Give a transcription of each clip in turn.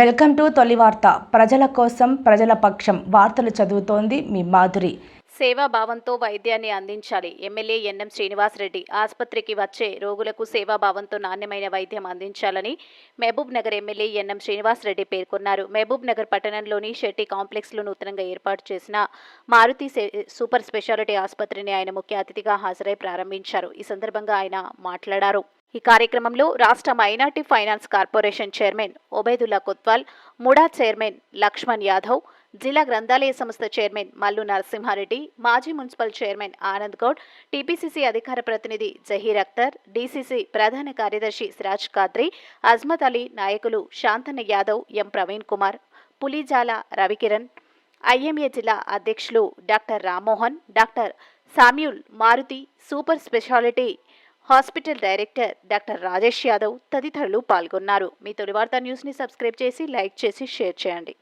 Welcome to తొలి వార్త. ప్రజల కోసం ప్రజల పక్షం వార్తలు చదువుతోంది మీ మాధురి. సేవాభావంతో వైద్యాన్ని అందించాలి. ఎమ్మెల్యే ఎన్ఎం శ్రీనివాసరెడ్డి ఆసుపత్రికి వచ్చే రోగులకు సేవాభావంతో నాణ్యమైన వైద్యం అందించాలని Mahabubnagar MLA N M Srinivasa Reddy పేర్కొన్నారు. మహబూబ్ నగర్ పట్టణంలోని షెట్టి కాంప్లెక్స్లో నూతనంగా ఏర్పాటు చేసిన మారుతి సూపర్ స్పెషాలిటీ ఆసుపత్రిని ఆయన ముఖ్య అతిథిగా హాజరై ప్రారంభించారు. ఈ సందర్భంగా ఆయన మాట్లాడారు. ఈ కార్యక్రమంలో రాష్ట్ర minority finance corporation chairman Obaidullah Kotwal MUDA chairman Laxman Yadav జిల్లా గ్రంథాలయ సంస్థ చైర్మన్ మల్లు నరసింహారెడ్డి మాజీ municipal chairman Anand Goud TPCC అధికార ప్రతినిధి జహీర్ అఖ్తర్ డీసీసీ ప్రధాన కార్యదర్శి సిరాజ్ ఖాద్రి అజ్మత్ అలీ నాయకులు శాంతన్న యాదవ్ ఎం ప్రవీణ్ కుమార్ పులిజాల రవికిరణ్ ఐఎంఏ జిల్లా అధ్యక్షులు doctor Rammohan doctor Samuel Maruti super speciality hospital director doctor Rajesh Yadav తదితరులు పాల్గొన్నారు. మీ తొలి వార్తా న్యూస్ని సబ్స్క్రైబ్ చేసి లైక్ చేసి షేర్ చేయండి.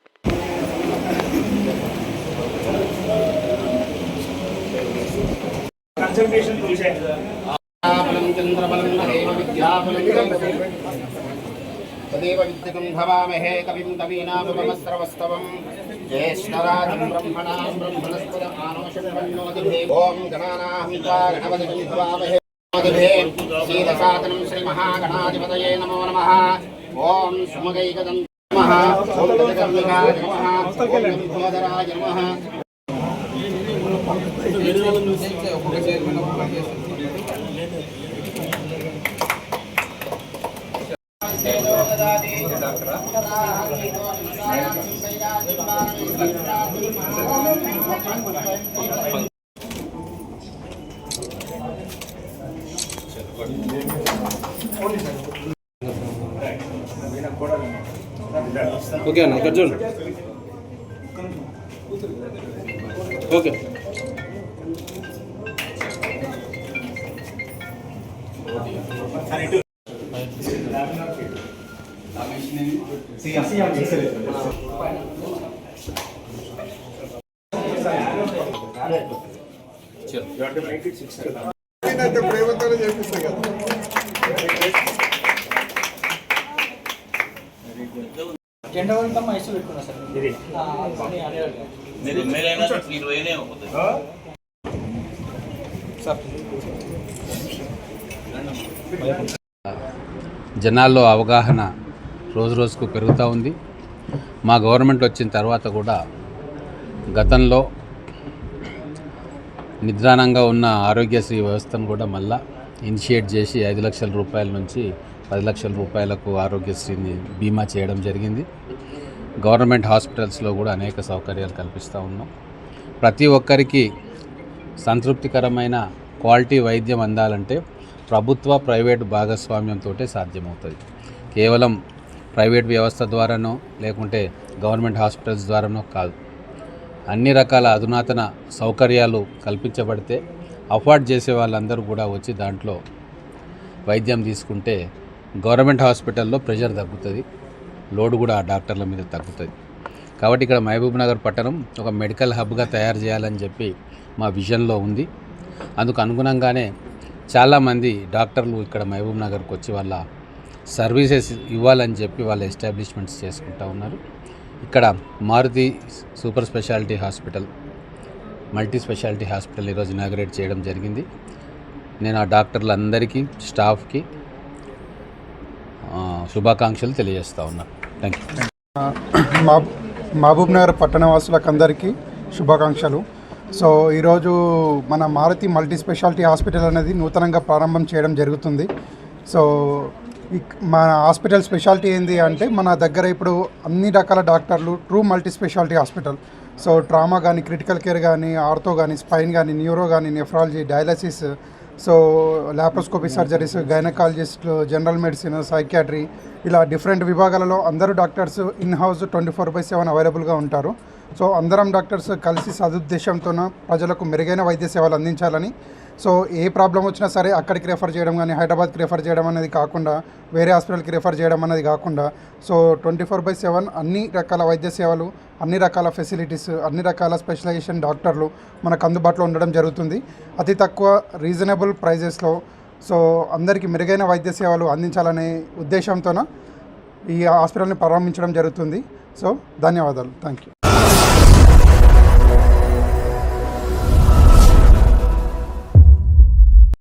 కన్సల్టేషన్ చూశాను బలం చంద్రబలం తదేవ విద్యాబలం తదేవ విద్యుతం భవామహే కవిం కవీనామస్రవస్తవం జ్యేష్ఠరాజం బ్రహ్మణాం బ్రహ్మణస్పద ఓం గణానాహం గణపతిం భవామహే నోదిభే శీలసాదనం శ్రీమహాగణాధిపతయే నమో నమః ఓం సుమగైకదం నమః ఓం గజకర్ణికాయ నమః ఓం లంబోదరాయ నమః ఓకే అన్న ఇక్కడ చూడండి ఓకే. అయితే ప్రేమతోనే జెండా వంతం మైసూర్ పెట్టుకున్నా సార్. ఇది. ఆ, అని అడగాలి. మీరు ఎమ్మెల్యే అయినా మీరు పోయినే పోతుంది జనాల్లో అవగాహన రోజు రోజుకు పెరుగుతూ ఉంది. మా గవర్నమెంట్ వచ్చిన తర్వాత కూడా గతంలో నిద్రాణంగా ఉన్న ఆరోగ్యశ్రీ వ్యవస్థను కూడా మళ్ళా ఇనిషియేట్ చేసి ఐదు లక్షల రూపాయల నుంచి పది లక్షల రూపాయలకు ఆరోగ్యశ్రీని బీమా చేయడం జరిగింది. గవర్నమెంట్ హాస్పిటల్స్లో కూడా అనేక సౌకర్యాలు కల్పిస్తూ ఉన్నాం. ప్రతి ఒక్కరికి సంతృప్తికరమైన క్వాలిటీ వైద్యం అందాలంటే ప్రభుత్వ ప్రైవేట్ భాగస్వామ్యంతో సాధ్యమవుతుంది. కేవలం ప్రైవేట్ వ్యవస్థ ద్వారానో లేకుంటే గవర్నమెంట్ హాస్పిటల్స్ ద్వారానో కాదు. అన్ని రకాల అధునాతన సౌకర్యాలు కల్పించబడితే అఫోర్డ్ చేసే వాళ్ళందరూ కూడా వచ్చి దాంట్లో వైద్యం తీసుకుంటే గవర్నమెంట్ హాస్పిటల్లో ప్రెషర్ తగ్గుతుంది లోడ్ కూడా ఆ డాక్టర్ల మీద తగ్గుతుంది. కాబట్టి ఇక్కడ మహబూబ్ నగర్ పట్టణం ఒక మెడికల్ హబ్గా తయారు చేయాలని చెప్పి మా విజన్లో ఉంది. అందుకు అనుగుణంగానే చాలామంది డాక్టర్లు ఇక్కడ మహబూబ్ నగర్కి వచ్చి వాళ్ళ సర్వీసెస్ ఇవ్వాలని చెప్పి వాళ్ళ ఎస్టాబ్లిష్మెంట్స్ చేసుకుంటా ఉన్నారు. ఇక్కడ Maruti super speciality hospital multi speciality hospital ఈరోజు ఇనాగ్రేట్ చేయడం జరిగింది. నేను ఆ డాక్టర్లందరికీ స్టాఫ్కి శుభాకాంక్షలు తెలియజేస్తా ఉన్నాను థ్యాంక్ యూ మా మహబూబ్ నగర్ పట్టణవాసులకు అందరికీ శుభాకాంక్షలు. సో ఈరోజు మన మారుతి మల్టీ స్పెషాలిటీ హాస్పిటల్ అనేది నూతనంగా ప్రారంభం చేయడం జరుగుతుంది. సో ఇక్- మన హాస్పిటల్ స్పెషాలిటీ ఏంది అంటే మన దగ్గర ఇప్పుడు అన్ని రకాల డాక్టర్లు true multi speciality hospital. So trauma కానీ క్రిటికల్ కేర్ కానీ ఆర్థో కానీ స్పైన్ కానీ న్యూరో కానీ nephrology dialysis so laparoscopic surgeries గైనకాలజిస్టులు general medicine psychiatry ఇలా డిఫరెంట్ విభాగాలలో అందరూ doctors in house twenty four by seven అవైలబుల్గా ఉంటారు. సో అందరం డాక్టర్స్ కలిసి సదుద్దేశంతోన ప్రజలకు మెరుగైన వైద్య సేవలు అందించాలని సో ఏ ప్రాబ్లం వచ్చినా సరే అక్కడికి రెఫర్ చేయడం కానీ హైదరాబాద్కి రెఫర్ చేయడం అనేది కాకుండా వేరే హాస్పిటల్కి రెఫర్ చేయడం అనేది కాకుండా so twenty four by seven అన్ని రకాల వైద్య సేవలు అన్ని రకాల ఫెసిలిటీస్ అన్ని రకాల స్పెషలైజేషన్ డాక్టర్లు మనకు అందుబాటులో ఉండడం జరుగుతుంది. అతి తక్కువ రీజనబుల్ ప్రైజెస్లో సో అందరికీ మెరుగైన వైద్య సేవలు అందించాలనే ఉద్దేశంతోన ఈ హాస్పిటల్ని ప్రారంభించడం జరుగుతుంది. సో ధన్యవాదాలు. Thank you